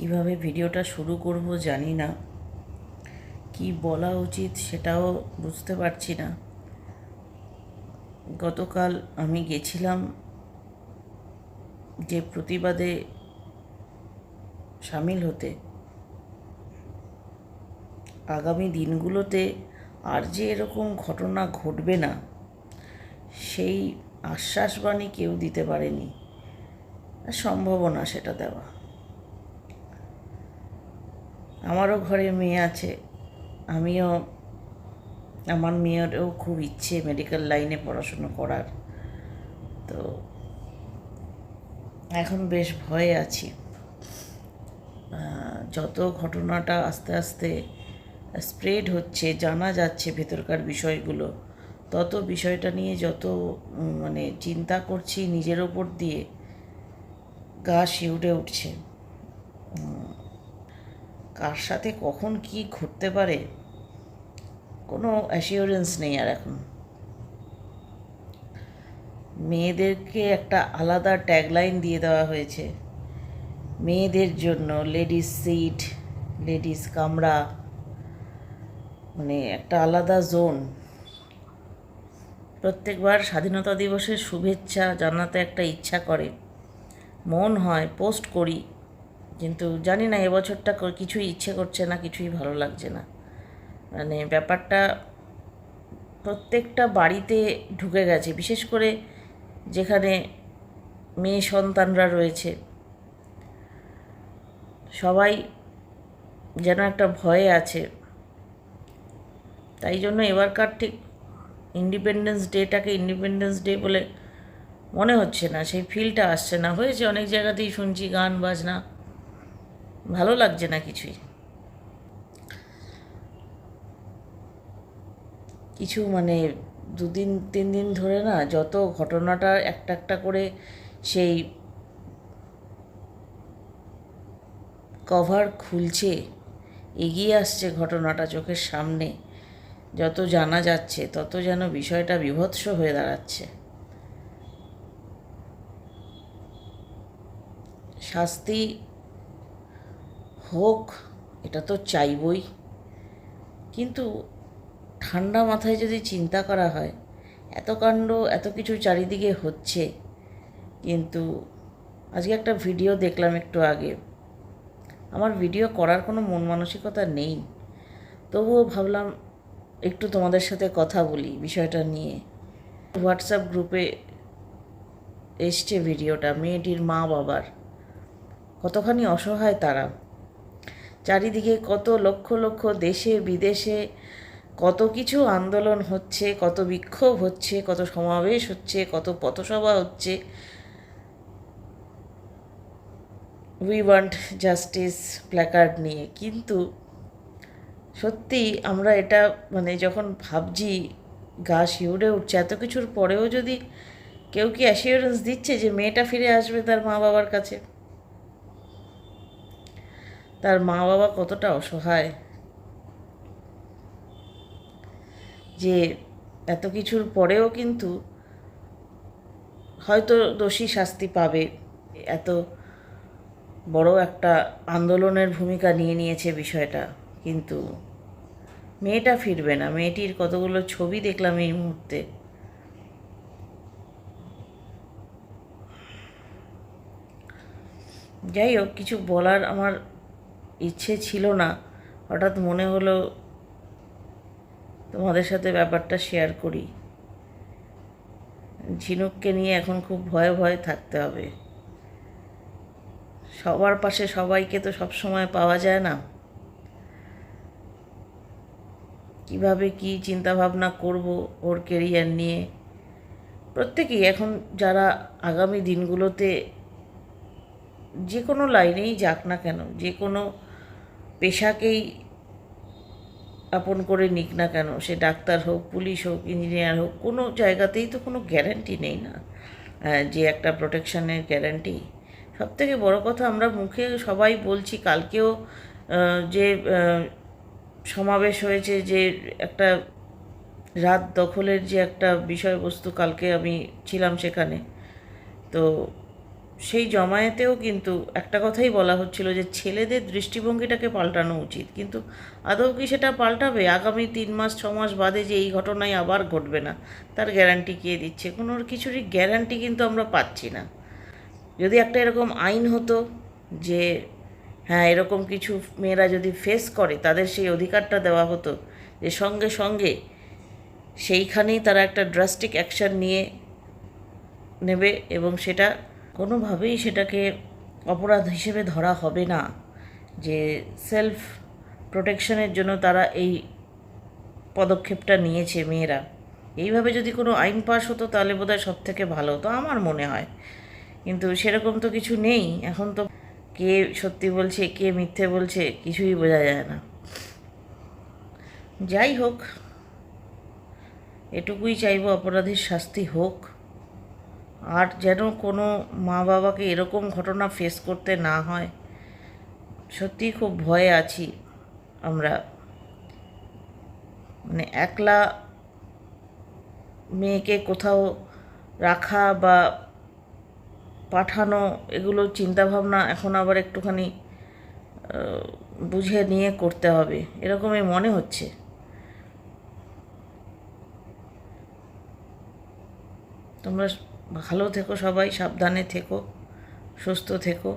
কীভাবে ভিডিওটা শুরু করব জানি না। কি বলা উচিত সেটাও বুঝতে পারছি না। গতকাল আমি গেছিলাম যে প্রতিবাদে সামিল হতে। আগামী দিনগুলোতে আর যে এরকম ঘটনা ঘটবে না, সেই আশ্বাসবাণী কেউ দিতে পারেনি। আর সম্ভবও না সেটা দেওয়া। আমারও ঘরে মেয়ে আছে। আমিও, আমার মেয়েরও খুব ইচ্ছে মেডিকেল লাইনে পড়াশুনো করার। তো এখন বেশ ভয়ে আছি। যত ঘটনাটা আস্তে আস্তে স্প্রেড হচ্ছে, জানা যাচ্ছে ভেতরকার বিষয়গুলো, তত বিষয়টা নিয়ে যত মানে চিন্তা করছি নিজের ওপর দিয়ে, গা শিউরে উঠছে। কার সাথে কখন কি ঘটতে পারে? কোনো অ্যাসিওরেন্স নেই আর এখন। মেয়েদেরকে একটা আলাদা ট্যাগলাইন দিয়ে দেওয়া হয়েছে। মেয়েদের জন্য লেডিস সিট লেডিস কামরা মানে একটা আলাদা জোন প্রত্যেকবার স্বাধীনতা দিবসের শুভেচ্ছা জানাতে একটা ইচ্ছা করে। মন হয় পোস্ট করি। কিন্তু জানি না, এবছরটা কিছুই ইচ্ছে করছে না, কিছুই ভালো লাগছে না। মানে ব্যাপারটা প্রত্যেকটা বাড়িতে ঢুকে গেছে, বিশেষ করে যেখানে মেয়ে সন্তানরা রয়েছে। সবাই যেন একটা ভয়ে আছে। তাই জন্য এবারকার ঠিক ইন্ডিপেন্ডেন্স ডেটাকে ইন্ডিপেন্ডেন্স ডে বলে মনে হচ্ছে না, সেই ফিলটা আসছে না। হয়েছে অনেক জায়গাতেই শুনছি গান, বাজনা। ভালো লাগছে না কিছুই। কিছু মানে দুদিন, তিন দিন ধরে না যত ঘটনাটা একটা একটা করে সেই কভার খুলছে, এগিয়ে আসছে ঘটনাটা চোখের সামনে, যত জানা যাচ্ছে, তত যেন বিষয়টা বিভৎস হয়ে দাঁড়াচ্ছে। শাস্তি হোক, এটা তো চাইবই। কিন্তু ঠান্ডা মাথায় যদি চিন্তা করা হয়, এত কাণ্ড, এত কিছু চারিদিকে হচ্ছে। কিন্তু আজকে একটা ভিডিও দেখলাম একটু আগে। আমার ভিডিও করার কোনো মন মানসিকতা নেই। তবুও ভাবলাম একটু তোমাদের সাথে কথা বলি বিষয়টা নিয়ে। হোয়াটসঅ্যাপ গ্রুপে এসছে ভিডিওটা, মেয়েটির মা বাবার কতখানি অসহায় তারা। চারিদিকে কত লক্ষ লক্ষ দেশে, বিদেশে কত কিছু আন্দোলন হচ্ছে, কত বিক্ষোভ হচ্ছে, কত সমাবেশ হচ্ছে, কত পথসভা হচ্ছে। উই ওয়ান্ট জাস্টিস প্ল্যাকার্ড নিয়ে। কিন্তু সত্যি আমরা এটা মানে যখন ভাবছি, গা শিউরে উঠছে, এত কিছুর পরেও যদি কেউ কি অ্যাসিওরেন্স দিচ্ছে যে মেয়েটা ফিরে আসবে তার মা বাবার কাছে? তার মা বাবা কতটা অসহায়? যে এত কিছুর পরেও কিন্তু হয়তো দোষী শাস্তি পাবে। এত বড় একটা আন্দোলনের ভূমিকা নিয়ে নিয়েছে বিষয়টা। কিন্তু মেয়েটা ফিরবে না। মেয়েটির কতগুলো ছবি দেখলাম এই মুহূর্তে। যাই হোক, কিছু বলার আমার ইচ্ছে ছিল না। হঠাৎ মনে হলো তোমাদের সাথে ব্যাপারটা শেয়ার করি। ঝিনুককে নিয়ে এখন খুব ভয়ে ভয়ে থাকতে হবে। সবার পাশে সবাইকে তো সব সময় পাওয়া যায় না। কীভাবে কি চিন্তা ভাবনা করব ওর কেরিয়ার নিয়ে? প্রত্যেকেই এখন যারা আগামী দিনগুলোতে যে কোনো লাইনেই যাক না কেন, যে কোনো পেশাকেই আপন করে নিক না কেন সে ডাক্তার হোক পুলিশ হোক ইঞ্জিনিয়ার হোক কোনো জায়গাতেই তো কোনো গ্যারান্টি নেই না। আহ, যে একটা প্রোটেকশনের গ্যারান্টি সব থেকে বড় কথা আমরা মুখে সবাই বলছি কালকেও যে সমাবেশ হয়েছে যে একটা রাত দখলের যে একটা বিষয়বস্তু কালকে আমি ছিলাম সেখানে তো সেই জমায়েতেও কিন্তু একটা কথাই বলা হচ্ছিল যে ছেলেদের দৃষ্টিভঙ্গিটাকে পাল্টানো উচিত। কিন্তু আদৌ কি সেটা পাল্টাবে? আগামী তিন মাস, ছ মাস বাদে যে এই ঘটনায় আবার ঘটবে না, তার গ্যারান্টি কে দিচ্ছে? কোনো কিছুরই গ্যারান্টি কিন্তু আমরা পাচ্ছি না। যদি একটা এরকম আইন হতো যে হ্যাঁ এরকম কিছু মেয়েরা যদি ফেস করে, তাদের সেই অধিকারটা দেওয়া হতো যে সঙ্গে সঙ্গে সেইখানেই তারা একটা ড্রাস্টিক অ্যাকশন নিয়ে নেবে এবং সেটা কোনোভাবেই সেটাকে অপরাধ হিসেবে ধরা হবে না যে সেলফ প্রোটেকশনের জন্য তারা এই পদক্ষেপটা নিয়েছে মেয়েরা। এইভাবে যদি কোনো আইন পাশ হতো তাহলে বোধহয় সব থেকে ভালো হতো, আমার মনে হয়। কিন্তু সেরকম তো কিছু নেই। এখন তো কে সত্যি বলছে, কে মিথ্যে বলছে, কিছুই বোঝা যায় না। যাই হোক, এটুকুই চাইব অপরাধীর শাস্তি হোক। আর যেন কোনো মা বাবাকে এরকম ঘটনা ফেস করতে না হয়। সত্যি খুব ভয়ে আছি আমরা। মানে একলা মেয়েকে কোথাও রাখা বা পাঠানো এগুলো চিন্তাভাবনা এখন আবার একটুখানি বুঝে নিয়ে করতে হবে। এরকমই মনে হচ্ছে। তোমরা ভালো থেকো সবাই সাবধানে থেকো সুস্থ থেকো।